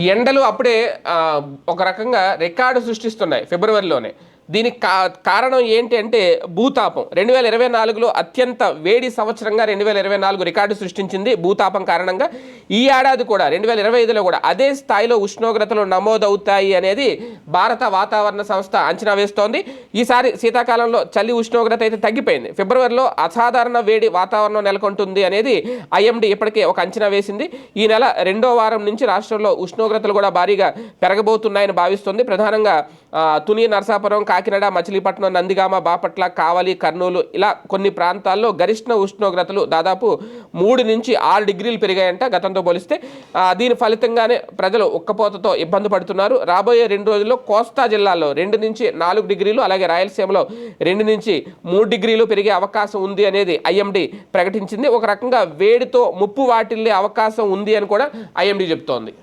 ఈ ఎండలు అప్పుడే ఒక రకంగా రికార్డు సృష్టిస్తున్నాయి ఫిబ్రవరిలోనే. దీనికి కా కారణం ఏంటి అంటే భూతాపం. రెండు వేల ఇరవై నాలుగులో అత్యంత వేడి సంవత్సరంగా రెండు వేల ఇరవై నాలుగు రికార్డు సృష్టించింది భూతాపం కారణంగా. ఈ ఏడాది కూడా రెండు వేల ఇరవై ఐదులో కూడా అదే స్థాయిలో ఉష్ణోగ్రతలు నమోదవుతాయి అనేది భారత వాతావరణ సంస్థ అంచనా వేస్తోంది. ఈసారి శీతాకాలంలో చలి ఉష్ణోగ్రత అయితే తగ్గిపోయింది. ఫిబ్రవరిలో అసాధారణ వేడి వాతావరణం నెలకొంటుంది అనేది ఐఎండీ ఇప్పటికే ఒక అంచనా వేసింది. ఈ నెల రెండో వారం నుంచి రాష్ట్రంలో ఉష్ణోగ్రతలు కూడా భారీగా పెరగబోతున్నాయని భావిస్తుంది. ప్రధానంగా తుని నరసాపురం కాకినాడ మచిలీపట్నం నందిగామ బాపట్ల కావలి కర్నూలు ఇలా కొన్ని ప్రాంతాల్లో గరిష్ట ఉష్ణోగ్రతలు దాదాపు మూడు నుంచి ఆరు డిగ్రీలు పెరిగాయంట గతంతో పోలిస్తే. దీని ఫలితంగానే ప్రజలు ఉక్కపోతతో ఇబ్బంది పడుతున్నారు. రాబోయే రెండు రోజుల్లో కోస్తా జిల్లాల్లో రెండు నుంచి నాలుగు డిగ్రీలు అలాగే రాయలసీమలో రెండు నుంచి మూడు డిగ్రీలు పెరిగే అవకాశం ఉంది అనేది ఐఎండి ప్రకటించింది. ఒక రకంగా వేడితో ముప్పు వాటిల్లే అవకాశం ఉంది అని కూడా ఐఎండి చెప్తోంది.